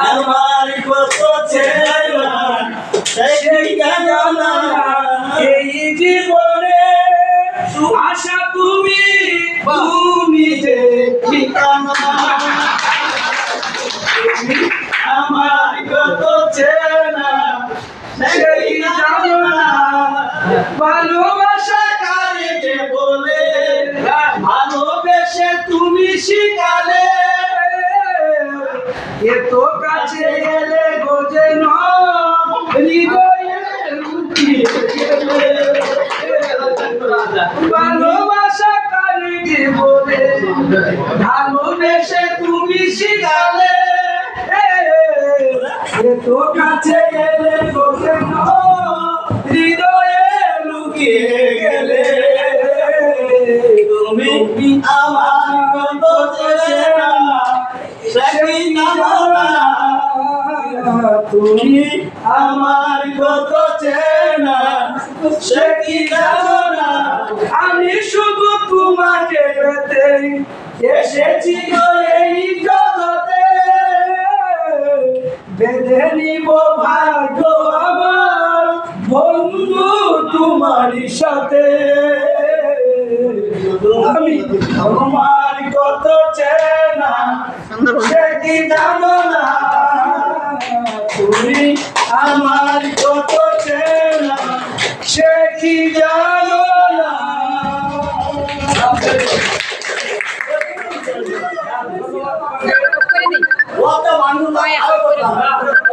আমার কত এই জীবনে আশা তুমি তুমি যে ঠিকানা আমার কত চেনা সেই জানো শিখালে এত কাছে লুকিয়ে গেলে ভালোবাসা কারে বলে? ভালোবেসে তুমি শিখালে এত কাছে গেলে গোজে হৃদয়ে লুকিয়ে আমার কত চেনা জানো না তুমি আমার কত চেনা সে আমি শুধু তোমাকে পেতে এসেছি এই জগতে। বেঁধে নিব ভাগ্য আমার, বন্ধু তোমারই সাথে। তোমার কত চেনা সে কি জানো না? তুমি আমার কত চেনা সে কি জানো না? আচ্ছা, আচ্ছা। মানুষ